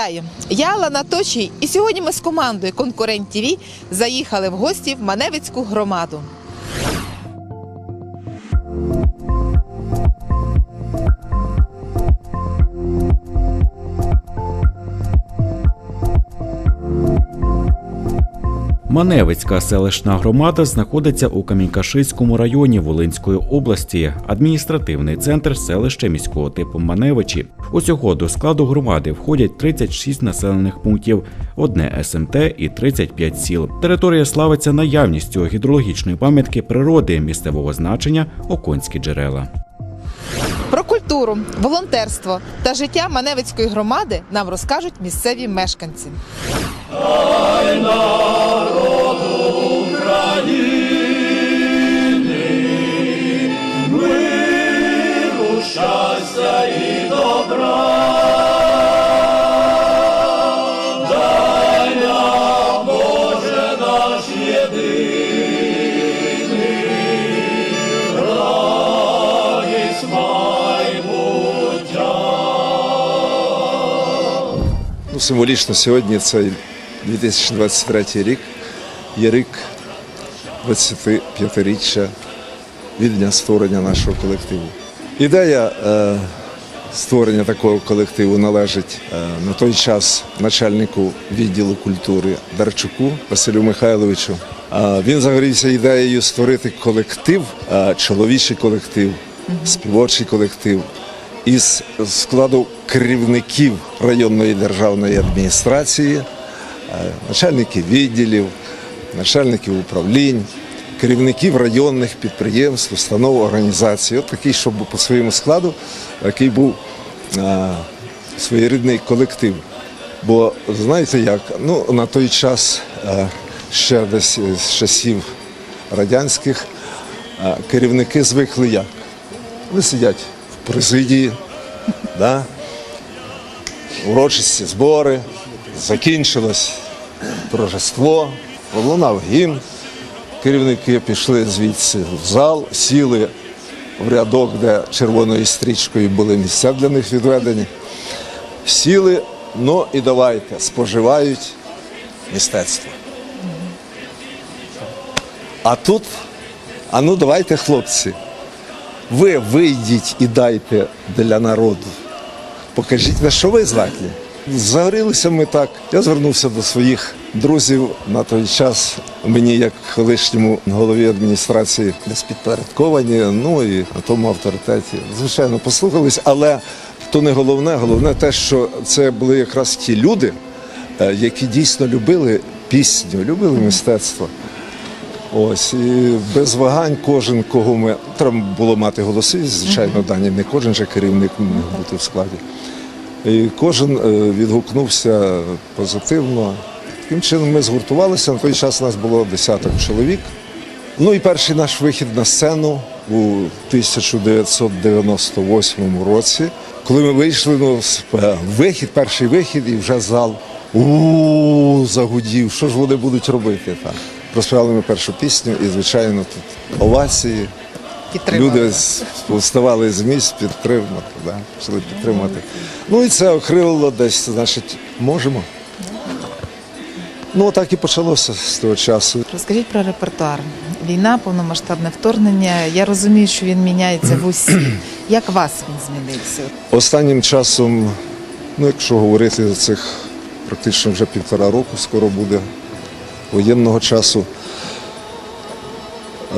Вітаю! Я Лана Точій, і сьогодні ми з командою Конкурент ТІВІ заїхали в гості в Маневицьку громаду. Маневицька селищна громада знаходиться у Камінькашиському районі Волинської області, адміністративний центр селища міського типу Маневичі. Усього до складу громади входять 36 населених пунктів, одне СМТ і 35 сіл. Територія славиться наявністю гідрологічної пам'ятки природи місцевого значення Оконські джерела. Про культуру, волонтерство та життя Маневицької громади нам розкажуть місцеві мешканці. Ну, символічно сьогодні цей 2023 рік є рік 25-річчя від дня створення нашого колективу. Ідея е, створення такого колективу належить е, на той час начальнику відділу культури Дарчуку Василю Михайловичу. Е, він загорівся ідеєю створити колектив, чоловічий колектив, співочий колектив із складу керівників районної державної адміністрації, начальників відділів, начальників управлінь, керівників районних підприємств, установ, організацій. От такий, щоб по своєму складу, який був е, своєрідний колектив. Бо знаєте як, ну на той час е, ще десь з часів радянських е, керівники звикли як? Вони сидять в президії, да? урочисті збори, закінчилось торжество, пролунав гімн. Керівники пішли звідси в зал, сіли в рядок, де червоною стрічкою були місця для них відведені. Сіли, ну і давайте, споживають мистецтво. А тут, а ну давайте, хлопці, ви вийдіть і дайте для народу. Покажіть, на що ви здатні. Загорілися ми так. Я звернувся до своїх друзів на той час. Мені, як колишньому голові адміністрації, десь підпорядковані, ну і на тому авторитеті. Звичайно, послухались, але то не головне. Головне те, що це були якраз ті люди, е, які дійсно любили пісню, любили мистецтво. Ось і без вагань кожен, кого ми треба було мати голоси, звичайно, дані. Не кожен же керівник міг бути в складі. І кожен е, відгукнувся позитивно. Таким чином ми згуртувалися. На той час у нас було десяток чоловік. Ну і перший наш вихід на сцену у 1998 році, коли ми вийшли, ну, е, вихід, перший вихід, і вже зал у загудів. Що ж вони будуть робити? Так. Проспівали ми першу пісню, і, звичайно, тут овації. Підтримали. Люди вставали з місць підтримати, да, почали підтримати. Ну і це окрилило десь, значить, можемо. Ну, так і почалося з того часу. Розкажіть про репертуар. Війна, повномасштабне вторгнення. Я розумію, що він міняється в усі. Як вас він змінився? Останнім часом, ну якщо говорити за цих практично вже півтора року, скоро буде воєнного часу.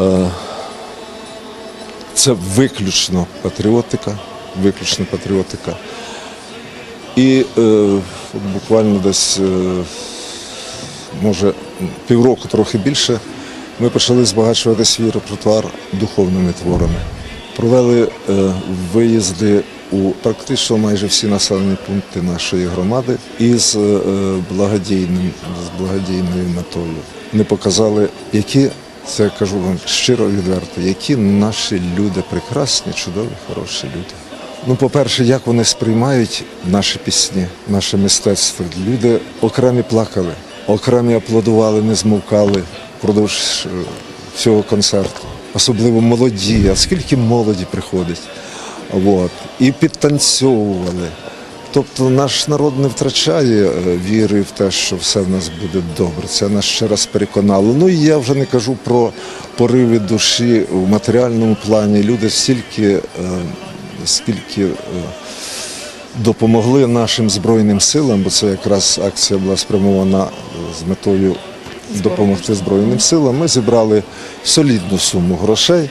е, Це виключно патріотика, виключно патріотика. І е, буквально десь, е, може, півроку трохи більше, ми почали збагачувати свій репертуар духовними творами. Провели е, виїзди у практично майже всі населені пункти нашої громади із е, благодійним, з благодійною метою. Вони показали, які, це кажу вам щиро відверто, які наші люди прекрасні, чудові, хороші люди. Ну, по-перше, як вони сприймають наші пісні, наше мистецтво. Люди окремі плакали, окремі аплодували, не змовкали впродовж е, всього концерту. Особливо молоді, а скільки молоді приходить. От. І підтанцьовували. Тобто наш народ не втрачає е, віри в те, що все в нас буде добре. Це нас ще раз переконало. Ну і я вже не кажу про пориви душі в матеріальному плані. Люди стільки, е, скільки е, допомогли нашим Збройним силам, бо це якраз акція була спрямована з метою допомогти Збройним силам. Ми зібрали солідну суму грошей.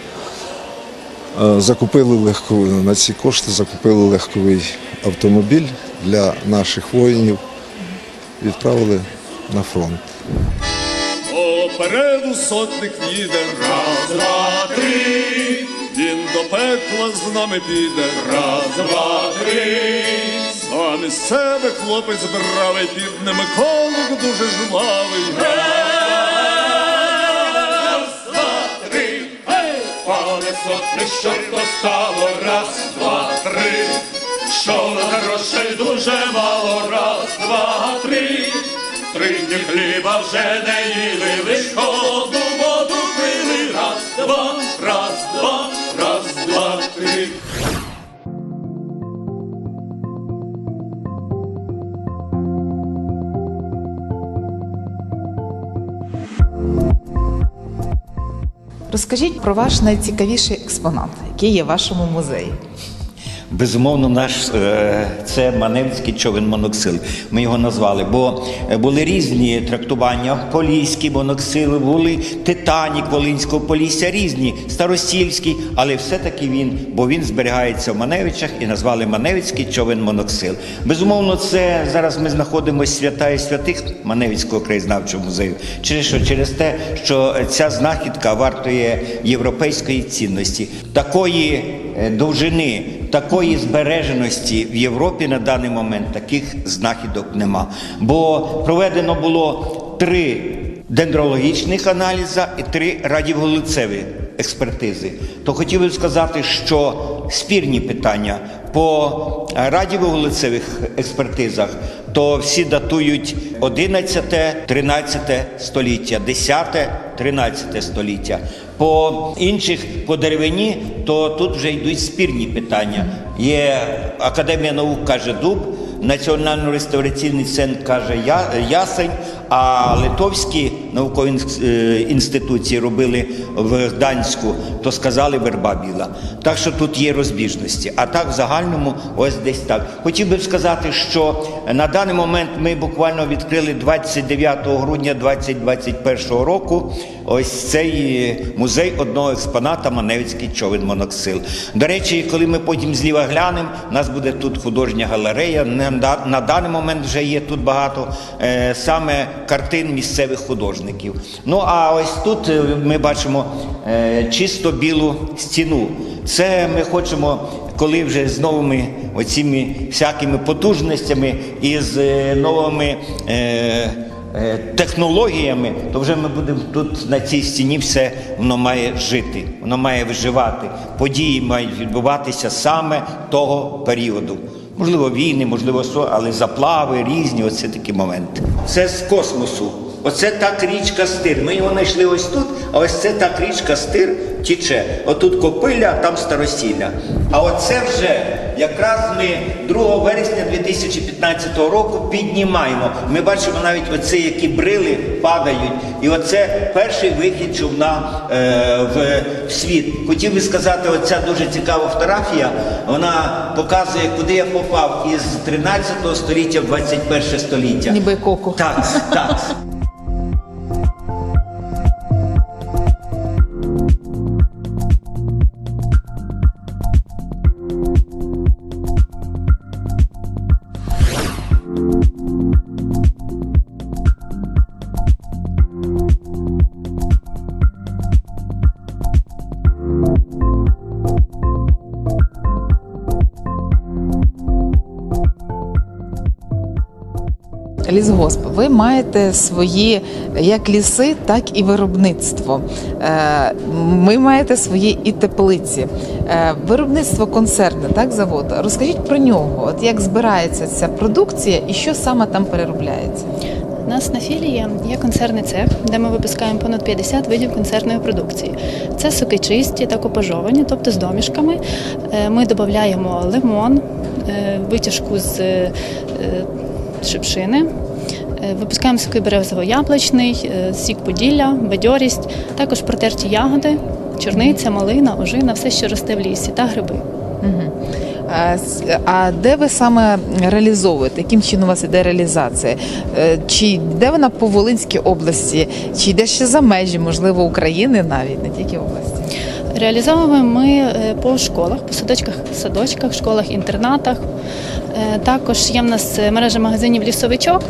Е, Закупили легковий на ці кошти, закупили легковий автомобіль для наших воїнів, відправили на фронт. Попереду сотник їде, раз, два, три. Він до пекла з нами піде, раз, два, три. Сам із себе хлопець бравий, під ними колок дуже жвавий. Пане сотник, що то стало, раз, два, три. Що грошей дуже мало, раз, два, три. Три дні хліба вже не їли, лиш холодну воду пили. Раз, два, Розкажіть про ваш найцікавіший експонат, який є в вашому музеї. Безумовно, наш е, це Маневський човен моноксил. Ми його назвали, бо е, були різні трактування. Поліський моноксил, були Титанік Волинського Полісся, різні, Старосільський, але все-таки він, бо він зберігається в Маневичах і назвали Маневицький човен моноксил. Безумовно, це зараз ми знаходимося свята і святих Маневицького краєзнавчого музею. Через що? Через те, що ця знахідка вартує європейської цінності, такої е, довжини такої збереженості в Європі на даний момент таких знахідок нема. Бо проведено було три дендрологічних аналіза і три радіоголицеві експертизи. То хотів би сказати, що спірні питання по радіоголицевих експертизах, то всі датують 11, 13 століття, 10, 13 століття. По інших по деревині, то тут вже йдуть спірні питання. Є Академія наук каже дуб, Національно-реставраційний центр каже ясень, а литовські наукові е, інституції робили в Гданську, то сказали верба біла. Так що тут є розбіжності. А так в загальному ось десь так. Хотів би сказати, що на даний момент ми буквально відкрили 29 грудня 2021 року ось цей музей одного експоната Маневицький човен моноксил. До речі, коли ми потім зліва глянемо, у нас буде тут художня галерея. На даний момент вже є тут багато е, саме картин місцевих художників. Ну а ось тут е, ми бачимо е, чисто білу стіну. Це ми хочемо, коли вже з новими оціми всякими потужностями і з е, новими. Технологіями, то вже ми будемо тут на цій стіні все воно має жити, воно має виживати. Події мають відбуватися саме того періоду. Можливо, війни, можливо, але заплави різні, оце такі моменти. Це з космосу. Оце так річка Стир. Ми його знайшли ось тут, а ось це так річка Стир тіче. Отут Копиля, а там Старосілля. А оце вже якраз ми 2 вересня 2015 року піднімаємо. Ми бачимо навіть оце, які брили падають. І оце перший вихід човна е, в, в світ. Хотів би сказати, оця дуже цікава фотографія. Вона показує, куди я попав із 13 століття в 21 століття. Ніби коку. Так, так. Лісгосп, ви маєте свої як ліси, так і виробництво. Е, Ми маєте свої і теплиці. Е, Виробництво концертне, так, завод. Розкажіть про нього. От як збирається ця продукція і що саме там переробляється? У нас на філії є концерний цех, де ми випускаємо понад 50 видів концертної продукції. Це соки чисті та купажовані, тобто з домішками. Е, Ми додаємо лимон, витяжку з шипшини. Е, Випускаємо соки березово-яблучний, е, сік поділля, бадьорість, також протерті ягоди, чорниця, малина, ожина, все, що росте в лісі, та гриби. А, А де ви саме реалізовуєте? Яким чином у вас іде реалізація? Е, Чи йде вона по Волинській області, чи йде ще за межі, можливо, України навіть, не тільки області? Реалізовуємо ми е, по школах, по садочках, садочках, школах, інтернатах. Е, Також є в нас е, мережа магазинів лісовичок.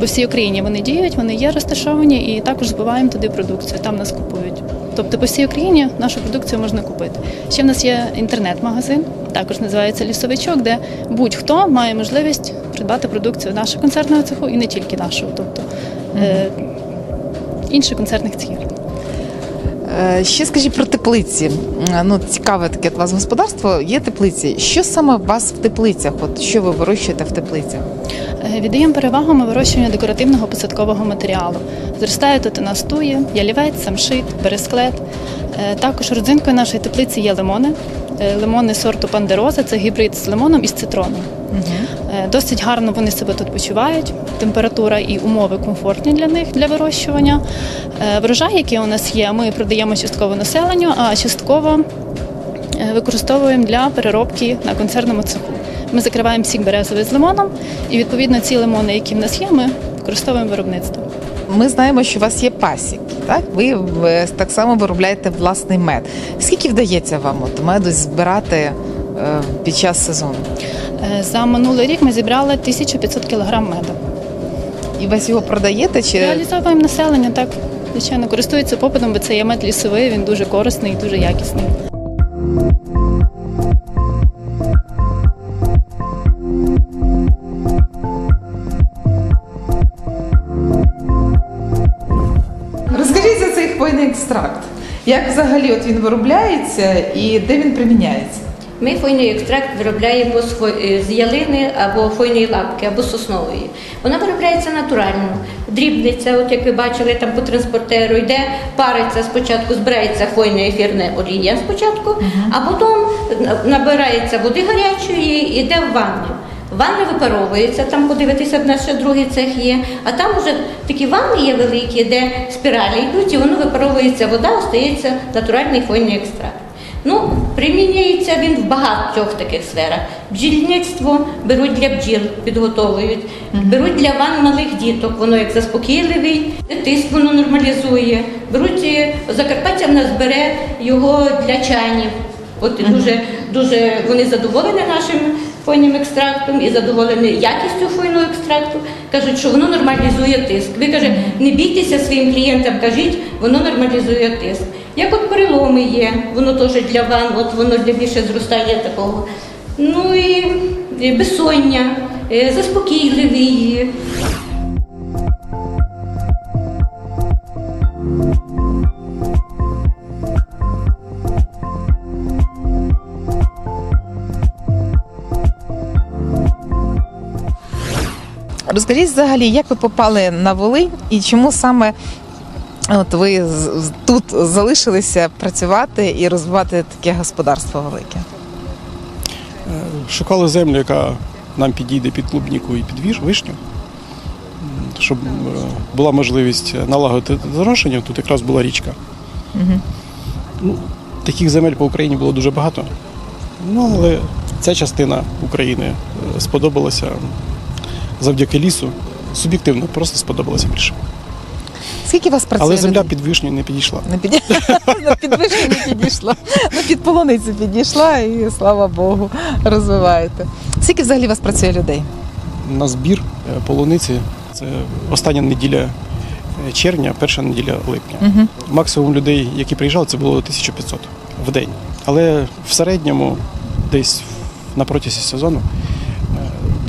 По всій Україні вони діють, вони є розташовані і також збиваємо туди продукцію. Там нас купують. Тобто по всій Україні нашу продукцію можна купити. Ще в нас є інтернет-магазин, також називається лісовичок, де будь-хто має можливість придбати продукцію нашого концертного цеху і не тільки нашого, тобто е, інших концертних цехів. Е, Ще скажіть про теплиці. Е, Ну, цікаве таке у вас господарство. Є теплиці. Що саме у вас в теплицях? От що ви вирощуєте в теплицях? Е, Віддаємо перевагу ми вирощуванню декоративного посадкового матеріалу. Зростає тут у ялівець, самшит, бересклет. Також родзинкою нашої теплиці є лимони. Е, Лимони сорту пандероза це гібрид з лимоном і з цитроном. Е, Досить гарно вони себе тут почувають. Температура і умови комфортні для них для вирощування. Е, Врожай, який у нас є, ми продаємо частково населенню, а частково використовуємо для переробки на концерному цеху. Ми закриваємо сік березовий з лимоном, і відповідно ці лимони, які в нас є, ми використовуємо в виробництві. Ми знаємо, що у вас є пасіки. Так, ви е, так само виробляєте власний мед. Скільки вдається вам от меду збирати е, під час сезону? Е, За минулий рік ми зібрали 1500 кг меду. І ви його продаєте чи Реалізовуємо населення, так звичайно, користується попитом, бо це є мед лісовий, він дуже корисний і дуже якісний. Взагалі от він виробляється і де він приміняється? Ми хвойний екстракт виробляємо з, ялини або хвойної лапки, або соснової. Вона виробляється натурально, дрібниться, от як ви бачили, там по транспортеру йде, париться спочатку, збирається хвойна ефірна олія спочатку, а потім набирається води гарячої і йде в ванну. Ванни випаровується, там подивитися, в нас ще другий цех є. А там вже такі ванни є великі, де спіралі йдуть, і воно випаровується вода, остається натуральний хвойний екстракт. Ну, примінюється він в багатьох таких сферах. Бджільництво беруть для бджіл, підготовують, беруть для ван малих діток, воно як заспокійливий, тиск воно нормалізує. Беруть е, Закарпаття в нас бере його для чайнів. От дуже, дуже вони задоволені нашим хвойним екстрактом і задоволені якістю хвойного екстракту. Кажуть, що воно нормалізує тиск. Ви каже, не бійтеся своїм клієнтам, кажіть, воно нормалізує тиск. Як от переломи є, воно теж для ван, от воно для більше зростання такого. Ну і, безсоння, е, Розкажіть взагалі, як ви попали на Волинь і чому саме от ви тут залишилися працювати і розвивати таке господарство велике? Шукали землю, яка нам підійде під клубніку і під вишню, щоб е, була можливість налагодити зрошення. Тут якраз була річка. Ну, таких земель по Україні було дуже багато. Ну, але ця частина України е, сподобалася завдяки лісу. Суб'єктивно, просто сподобалася більше. Скільки вас працює? Але земля людей? під вишню не підійшла. не під... на підвищення не підійшла. Ну, під полуницю підійшла і слава Богу, розвиваєте. Скільки взагалі вас працює людей? на збір е, полуниці. Це остання неділя е, червня, перша неділя липня. Максимум людей, які приїжджали, це було 1500 в день. Але в середньому десь на протязі сезону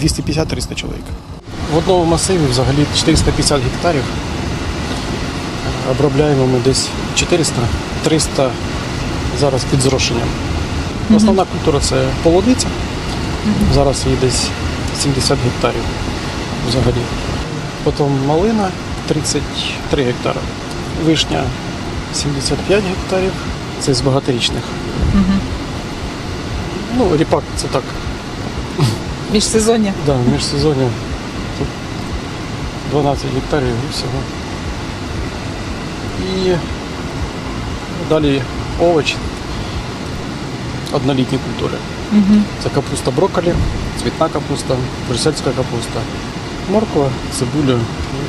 е, 250-300 чоловік. В одному масиві взагалі 450 гектарів. Обробляємо ми десь 400-300 зараз під зрошенням. Основна культура це полуниця. Зараз її десь 70 гектарів взагалі. Потім малина 33 гектари. Вишня 75 гектарів. Це з багаторічних. Ну, ріпак це так. Міжсезоння. Да, міжсезоння 12 гектарів і всього. І далі овочі. Однолітні культури. Це капуста брокколі, цвітна капуста, брюссельська капуста, морква, цибуля,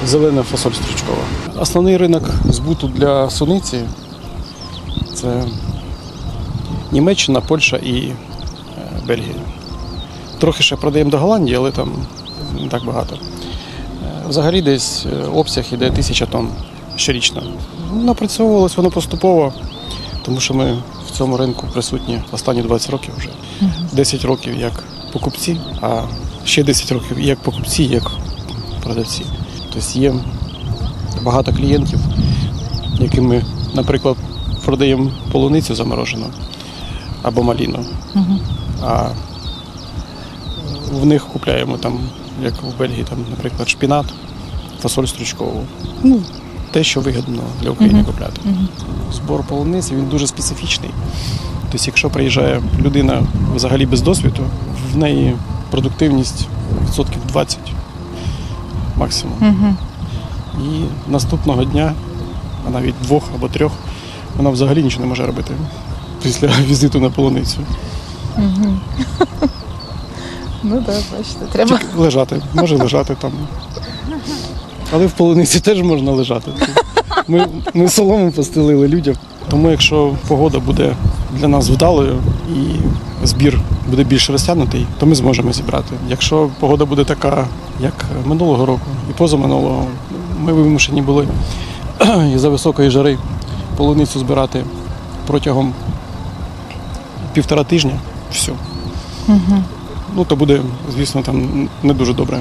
зелена фасоль стручкова. Основний ринок збуту для суниці це Німеччина, Польща і е, Бельгія. Трохи ще продаємо до Голландії, але там не так багато. Взагалі десь е, обсяг іде тисяча тонн щорічно. Напрацьовувалось воно поступово, тому що ми в цьому ринку присутні останні 20 років вже. 10 років як покупці, а ще 10 років як покупці, як продавці. Тобто є багато клієнтів, яким ми, наприклад, продаємо полуницю заморожену або маліну. А в них купляємо там, як в Бельгії, там, наприклад, шпінат, фасоль стручкову. Ну, те, що вигідно для України купляти. Збор полуниці він дуже специфічний. Тобто, якщо приїжджає людина взагалі без досвіду, в неї продуктивність відсотків 20 максимум. І наступного дня, а навіть двох або трьох, вона взагалі нічого не може робити після візиту на полуницю. Ну так, бачите, треба. Тільки лежати, може лежати там. Але в полуниці теж можна лежати. Ми, ми солому постелили людям. Тому якщо погода буде для нас вдалою і збір буде більш розтягнутий, то ми зможемо зібрати. Якщо погода буде така, як минулого року і позаминулого, ми вимушені були із-за високої жари полуницю збирати протягом півтора тижня. Все. Ну, то буде, звісно, там не дуже добре.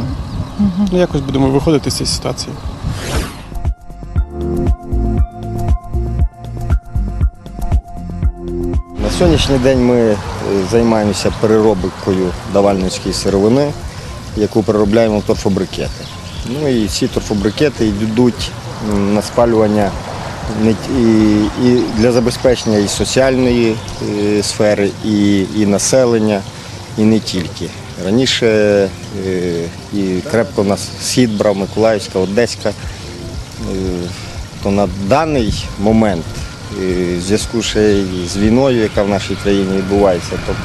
Ну, якось будемо виходити з цієї ситуації. На сьогоднішній день ми е, займаємося переробкою давальницької сировини, яку переробляємо в торфобрикети. Ну і ці торфобрикети йдуть на спалювання і, і для забезпечення і соціальної е, сфери, і, і населення, і не тільки. Раніше е, і крепко нас схід брав Миколаївська, Одеська. Е, то на даний момент, е, в зв'язку ще з війною, яка в нашій країні відбувається, то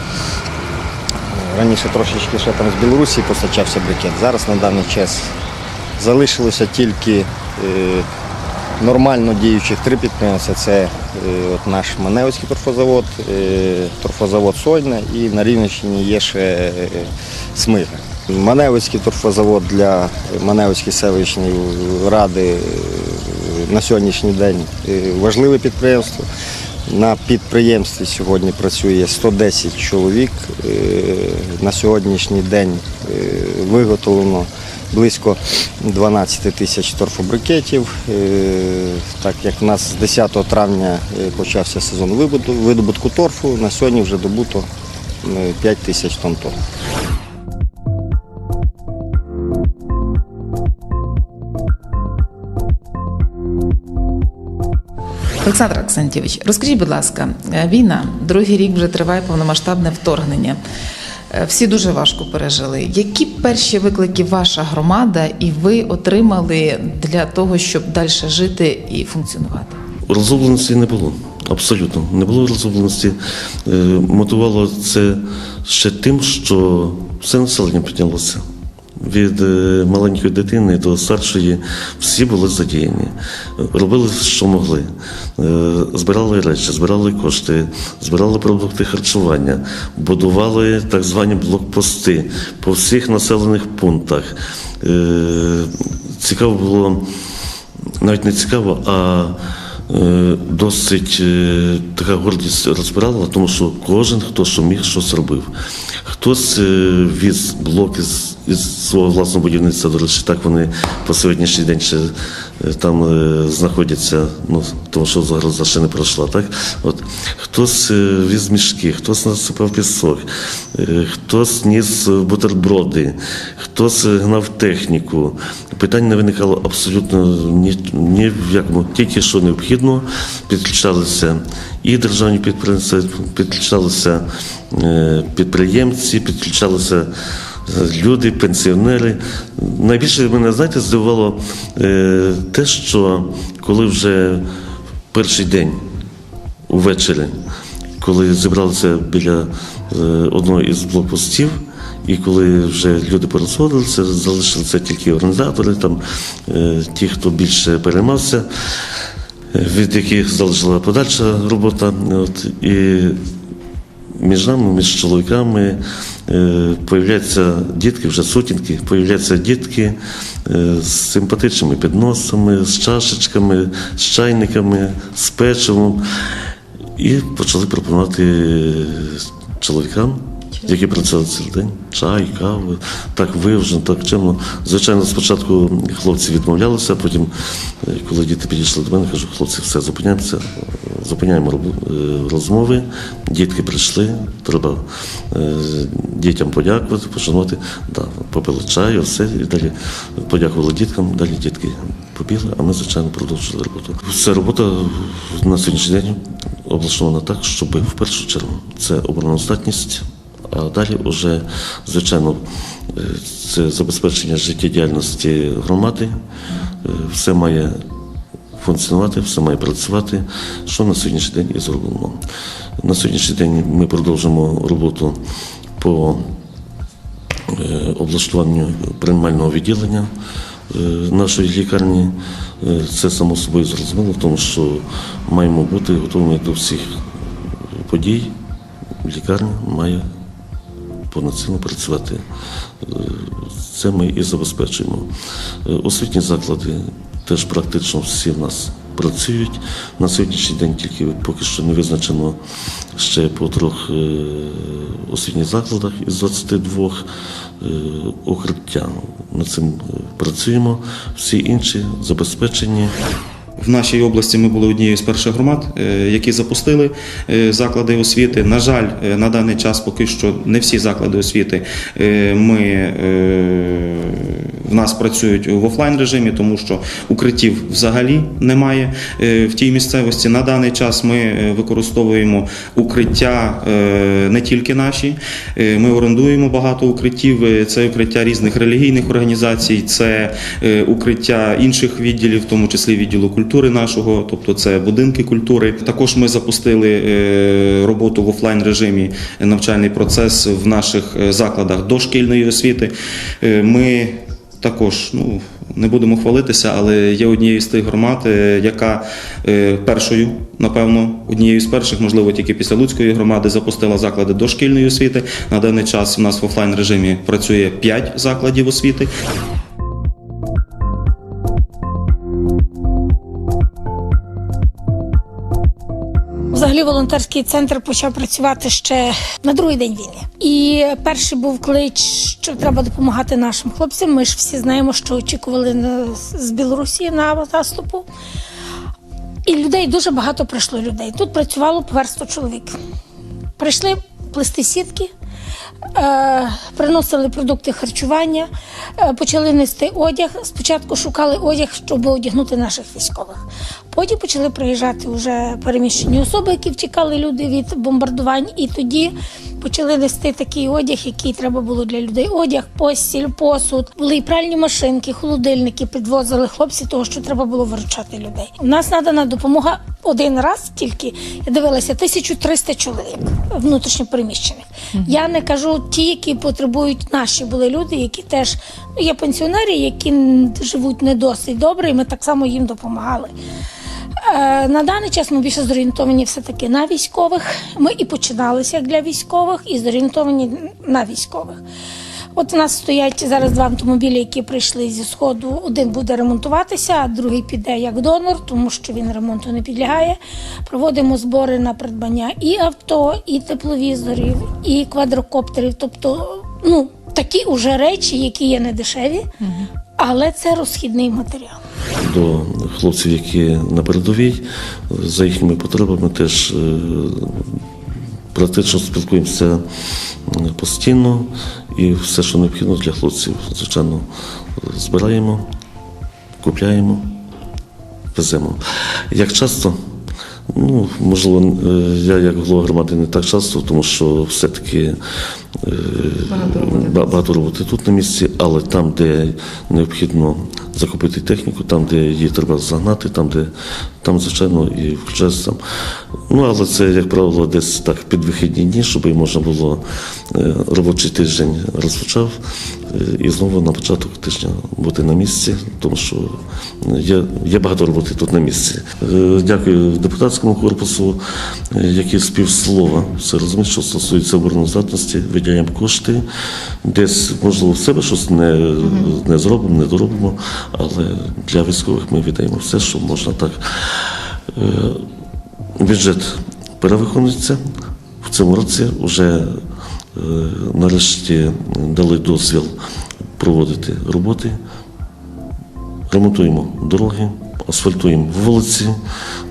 раніше трошечки ще там з Білорусі постачався брикет. Зараз на даний час залишилося тільки нормально діючих три підприємства. Це е, от наш Маневський торфозавод, е, торфозавод Сойна і на Рівненщині є ще е, Смига. Маневицький торфозавод для Маневицької селищної ради на сьогоднішній день важливе підприємство. На підприємстві сьогодні працює 110 чоловік. На сьогоднішній день виготовлено близько 12 тисяч торфобрикетів. Е, Так як в нас з 10 травня е, почався сезон видобутку- торфу, на сьогодні вже добуто е, 5 тисяч тонн торфу. Олександр Аксентьєвич, розкажіть, будь ласка, е, війна, другий рік вже триває повномасштабне вторгнення. Е, Всі дуже важко пережили. Які перші виклики ваша громада і ви отримали для того, щоб далі жити і функціонувати? Розробленості не було. Абсолютно не було розробленості. Мотувало Мотивувало це ще тим, що все населення піднялося. Від е, маленької дитини до старшої всі були задіяні, робили, що могли. Е, Збирали речі, збирали кошти, збирали продукти харчування, будували так звані блокпости по всіх населених пунктах. Е, Цікаво було навіть не цікаво, а досить е, така гордість розбирала, тому що кожен, хто що міг, щось робив. Хтось е, віз блоки з із свого власного будівництва, до речі, так вони по сьогоднішній день ще е, там е, знаходяться, ну тому що загроза ще не пройшла. Так? От. Хтось е, віз мішки, хтось насипав пісок, е, хтось ніс бутерброди, хтось е, гнав техніку. Питань не виникало абсолютно ні, ні в якому, тільки що необхідно, підключалися і державні підприємства, підключалися е, підприємці, підключалися люди, пенсіонери. Найбільше мене, знаєте, здивувало е, те, що коли вже перший день увечері, коли зібралися біля е, одного із блокпостів, і коли вже люди порозходилися, залишилися тільки організатори, там, е, ті, хто більше переймався, від яких залежала подальша робота. От, і між нами, між чоловіками е, появляються дітки, вже сутінки, появляються дітки е, з симпатичними підносами, з чашечками, з чайниками, з печивом. І почали пропонувати чоловікам, які працювали цілий день, чай, каву, так виважено, так чемно. Звичайно, спочатку хлопці відмовлялися, а потім, е, коли діти підійшли до мене, кажу, хлопці, все, зупиняємося, зупиняємо е, розмови. Дітки прийшли, треба е, дітям подякувати, пошанувати. Да, попили чаю, все, і далі подякували діткам, далі дітки побігли, а ми, звичайно, продовжили роботу. Ця робота на сьогоднішній день облаштована так, щоб в першу чергу це обороноздатність, а далі вже, звичайно, це забезпечення життєдіяльності громади. Е, Все має функціонувати, все має працювати, що на сьогоднішній день і зроблено. На сьогоднішній день ми продовжимо роботу по е, облаштуванню приймального відділення е, нашої лікарні. Це само собою зрозуміло, тому що маємо бути готовими до всіх подій. Лікарня має повноцінно працювати. Е, Це ми і забезпечуємо. Е, Освітні заклади теж практично всі в нас працюють. На сьогоднішній день тільки поки що не визначено ще по трьох е, освітніх закладах із 22 е, укриття. Над цим працюємо. Всі інші забезпечені. В нашій області ми були однією з перших громад, е, які запустили е, заклади освіти. На жаль, е, на даний час поки що не всі заклади освіти ми в нас працюють в офлайн режимі, тому що укриттів взагалі немає е, в тій місцевості. На даний час ми е, використовуємо укриття е, не тільки наші. Ми орендуємо багато укриттів. Це укриття різних релігійних організацій, це укриття інших відділів, в тому числі відділу культури нашого, тобто це будинки культури. Також ми запустили роботу в офлайн режимі навчальний процес в наших закладах дошкільної освіти. Ми також ну. Не будемо хвалитися, але є однією з тих громад, е, яка е, першою, напевно, однією з перших, можливо, тільки після Луцької громади, запустила заклади дошкільної освіти. На даний час у нас в офлайн режимі працює 5 закладів освіти. Взагалі волонтерський центр почав працювати ще на другий день війни. І перший був клич, що треба допомагати нашим хлопцям. Ми ж всі знаємо, що очікували з Білорусі на наступу. І людей дуже багато прийшло людей. Тут працювало поверсто чоловік. Прийшли плести сітки, приносили продукти харчування, е, почали нести одяг. Спочатку шукали одяг, щоб одягнути наших військових. Потім почали приїжджати вже переміщені особи, які втікали люди від бомбардувань, і тоді почали нести такий одяг, який треба було для людей. Одяг, постіль, посуд. Були і пральні машинки, холодильники підвозили хлопці, того що треба було виручати людей. У нас надана допомога один раз тільки. Я дивилася 1300 чоловік внутрішньопереміщених. Я не кажу ті, які потребують наші були люди, які теж ну, є пенсіонери, які живуть не досить добре, і ми так само їм допомагали. Е, На даний час ми більше зорієнтовані все-таки на військових. Ми і починалися як для військових, і зорієнтовані на військових. От у нас стоять зараз два автомобілі, які прийшли зі сходу. Один буде ремонтуватися, а другий піде як донор, тому що він ремонту не підлягає. Проводимо збори на придбання і авто, і тепловізорів, і квадрокоптерів. Тобто, ну такі уже речі, які є не дешеві, але це розхідний матеріал. до хлопців, які на передовій, за їхніми потребами теж е, практично спілкуємося е, постійно і все, що необхідно для хлопців, звичайно, збираємо, купляємо, веземо. Як часто Ну, можливо, е, я як голова громади не так часто, тому що все-таки е, ба- багато роботи тут на місці, але там, де необхідно закупити техніку, там, де її треба загнати, там, де там, звичайно, і включається там. Ну, але це, як правило, десь так під вихідні дні, щоб можна було е, робочий тиждень розпочав е, і знову на початок тижня бути на місці, тому що є, є багато роботи тут на місці. Е, Дякую депутатському корпусу, який співслова все розуміє, що стосується обороноздатності, виділяємо кошти. Десь, можливо, в себе щось не, не зробимо, не доробимо, але для військових ми віддаємо все, що можна так. Е, Бюджет перевиконується. В цьому році вже е, нарешті дали дозвіл проводити роботи. Ремонтуємо дороги, асфальтуємо вулиці.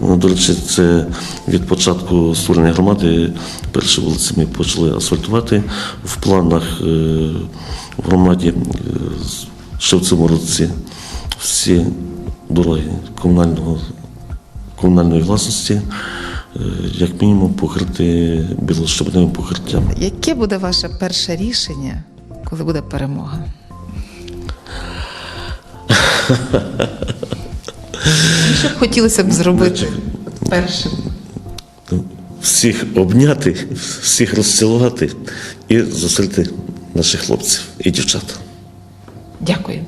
Ну, До речі, це від початку створення громади перші вулиці ми почали асфальтувати. В планах е, в громаді ще в цьому році всі дороги комунального, комунальної власності, е, як мінімум, покрити білощебневим покриттям. Яке буде ваше перше рішення, коли буде перемога? Що б хотілося б зробити першим? всіх обняти, всіх розцілувати і зустріти наших хлопців і дівчат. Дякую.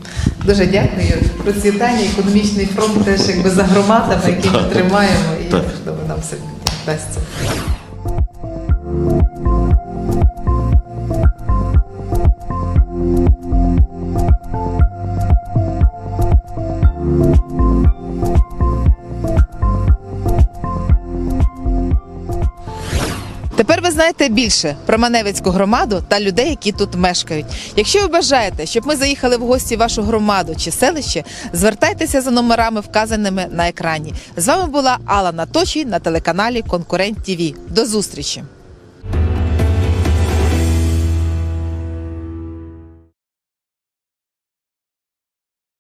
Дуже дякую. Процвітання, економічний фронт теж якби за громадами, які ми тримаємо, і можливо нам все вдасться. Знаєте більше про Маневицьку громаду та людей, які тут мешкають. Якщо ви бажаєте, щоб ми заїхали в гості в вашу громаду чи селище, звертайтеся за номерами, вказаними на екрані. З вами була Алла Наточій на телеканалі Конкурент ТІВІ. До зустрічі!